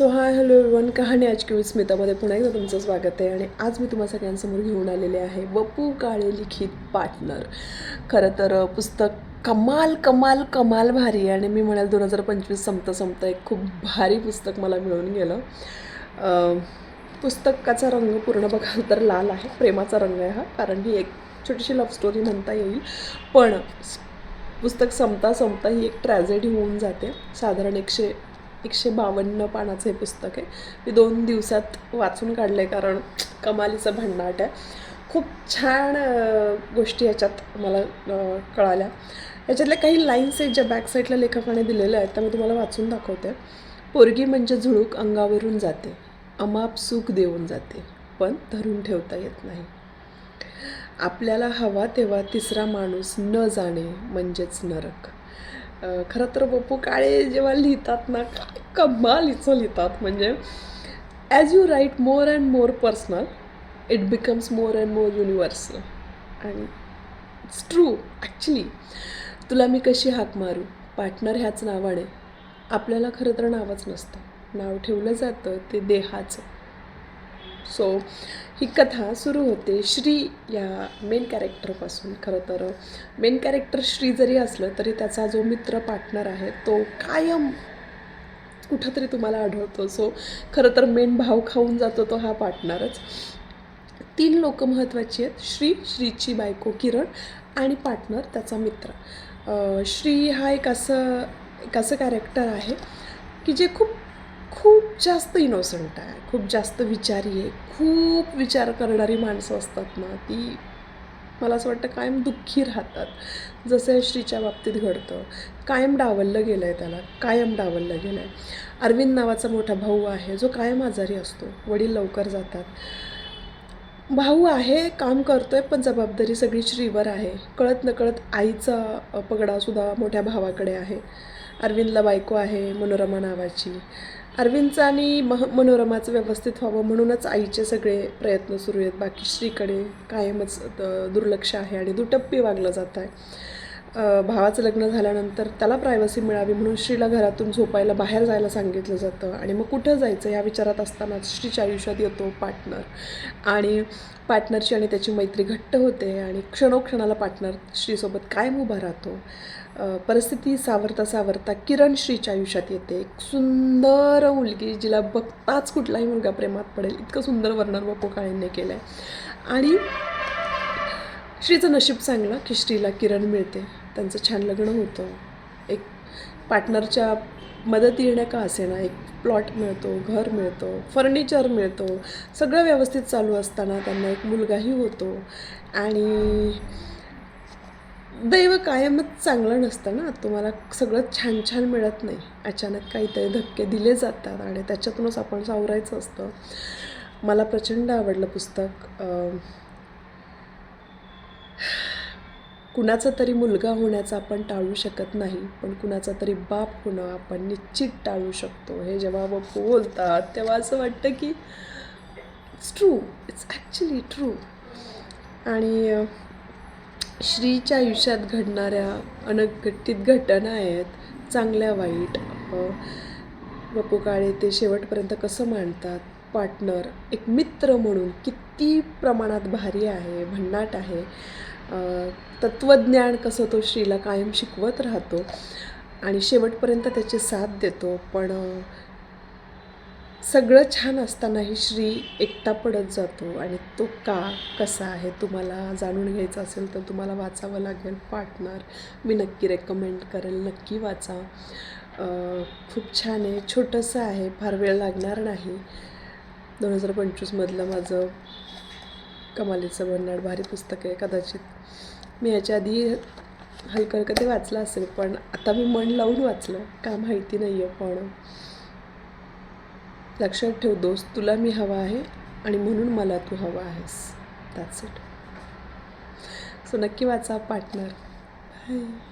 So hi hello one कहाणी आज की स्मितामध्ये पुन्हा एकदा तुमचं स्वागत आहे. आणि आज मी तुम्हा सगळ्यांसमोर घेऊन आलेले आहे वपू काळे लिखित पार्टनर खरं तर पुस्तक कमाल कमाल कमाल भारी आणि मी म्हणाल दोन हजार पंचवीस संपता संपता एक खूप भारी पुस्तक मला मिळून गेलं. पुस्तकाचा रंग पूर्ण बघाल तर लाल आहे प्रेमाचा रंग आहे हा कारण ही एक छोटीशी लव्ह स्टोरी म्हणता येईल. पण पुस्तक संपता संपता ही एक ट्रॅजेडी होऊन जाते. साधारण एकशे एकशे बावन्न पानाचं हे पुस्तक आहे. मी दोन दिवसात वाचून काढलं आहे कारण कमालीचं भन्नाट आहे. खूप छान गोष्टी याच्यात मला कळाल्या. याच्यातल्या काही लाईन्स आहेत ज्या बॅक साईडला लेखकाने दिलेल्या आहेत त्या मी तुम्हाला वाचून दाखवते. पोरगी म्हणजे झुळूक अंगावरून जाते. अमाप सुख देऊन जाते पण धरून ठेवता येत नाही. आपल्याला हवा तेव्हा तिसरा माणूस न जाणे म्हणजेच नरक. खरं तर बप्पू काळे जेव्हा लिहितात ना काय कमालीचं लिहितात. म्हणजे as you write more and more personal it becomes more and more universal and it's true actually तुला मी कशी हाक मारू? पार्टनर ह्याच नावाने. आपल्याला खरं तर नावच नसतं. नाव ठेवलं जातं ते देहाचं. सो ही कथा सुरू होते श्री या मेन कॅरेक्टरपासून खरं तर मेन कॅरेक्टर श्री जरी असलं तरी त्याचा जो मित्र पार्टनर आहे तो कायम कुठंतरी तुम्हाला आढळतो. सो खरं तर मेन भाव खाऊन जातो तो हा पार्टनरच तीन लोक महत्त्वाची आहेत. श्री श्रीची बायको किरण आणि पार्टनर त्याचा मित्र. श्री हा एक असं एक असं कॅरेक्टर आहे की जे खूप जास्त इनोसंट आहे. खूप जास्त विचारी आहे. खूप विचार करणारी माणसं असतात ना ती मला असं वाटतं कायम दुःखी राहतात. जसं श्रीच्या बाबतीत घडतं. कायम डावललं गेलं आहे त्याला. कायम डावललं गेलं आहे अरविंद नावाचा मोठा भाऊ आहे. जो कायम आजारी असतो. वडील लवकर जातात. भाऊ आहे काम करतो आहे पण जबाबदारी सगळी श्रीवर आहे. कळत नकळत आईचा पगडासुद्धा मोठ्या भावाकडे आहे. अरविंदला बायको आहे मनोरमा नावाची. अरविंदचं आणि मह मनोरमाचं व्यवस्थित व्हावं म्हणूनच आईचे सगळे प्रयत्न सुरू आहेत. बाकी श्रीकडे कायमच दुर्लक्ष आहे आणि दुटप्पी वागलं जात आहे भावाचं लग्न झाल्यानंतर त्याला प्रायव्हसी मिळावी म्हणून श्रीला घरातून झोपायला बाहेर जायला सांगितलं जातं. आणि मग कुठं जायचं या विचारात असतानाच श्रीच्या आयुष्यात येतो पार्टनर आणि पार्टनरची आणि त्याची मैत्री घट्ट होते आणि क्षणोक्षणाला पार्टनर श्रीसोबत कायम उभा राहतो. परिस्थिती सावरता सावरता किरण श्रीच्या आयुष्यात येते. एक सुंदर मुलगी जिला बघताच कुठलाही मुलगा प्रेमात पडेल. इतकं सुंदर वर्णन बापू काळेंनी केलं आहे आणि श्रीचं नशीब चांगलं की श्रीला किरण मिळते. त्यांचं छान लग्न होतं. एक पार्टनरच्या मदतीने का असेना? एक प्लॉट मिळतो घर मिळतो फर्निचर मिळतो. सगळं व्यवस्थित चालू असताना त्यांना एक मुलगाही होतो. आणि दैव कायमच चांगलं नसतं ना? तुम्हाला सगळं छान छान मिळत नाही. अचानक काहीतरी धक्के दिले जातात आणि त्याच्यातूनच आपण सावरायचं असतं. मला प्रचंड आवडलं पुस्तक. कुणाचा तरी मुलगा होण्याचा आपण टाळू शकत नाही पण कुणाचा तरी बाप होणं आपण निश्चित टाळू शकतो. हे जेव्हा बापू बोलतात तेव्हा असं वाटतं की it's true it's actually true आणि श्रीच्या आयुष्यात घडणाऱ्या अनघटित घटना आहेत चांगल्या वाईट. अं, काळे ते शेवटपर्यंत कसं मांडतात? पार्टनर एक मित्र म्हणून किती प्रमाणात भारी आहे भन्नाट आहे. तत्त्वज्ञान कसं तो श्रीला कायम शिकवत राहतो आणि शेवटपर्यंत त्याची साथ देतो. पण सगळं छान असतानाही श्री एकटा पडत जातो आणि तो का कसा आहे तुम्हाला जाणून घ्यायचं असेल तर तुम्हाला वाचावं लागेल पार्टनर. मी नक्की रेकमेंड करेल नक्की वाचा. खूप छान आहे छोटंसं आहे फार वेळ लागणार नाही. दोन हजार पंचवीसमधलं माझं कमालीचं भन्नाड भारी पुस्तक आहे कदाचित. मी याच्या आधी हलकं हलकं ते वाचलं असेल पण आता मी मन लावून वाचलं. का माहिती नाही आहे पण. लक्षात ठेव दोस्त तुला मी हवा आहे आणि म्हणून मला तू हवा आहेस. दॅट्स इट सो नक्की वाचा पार्टनर बाय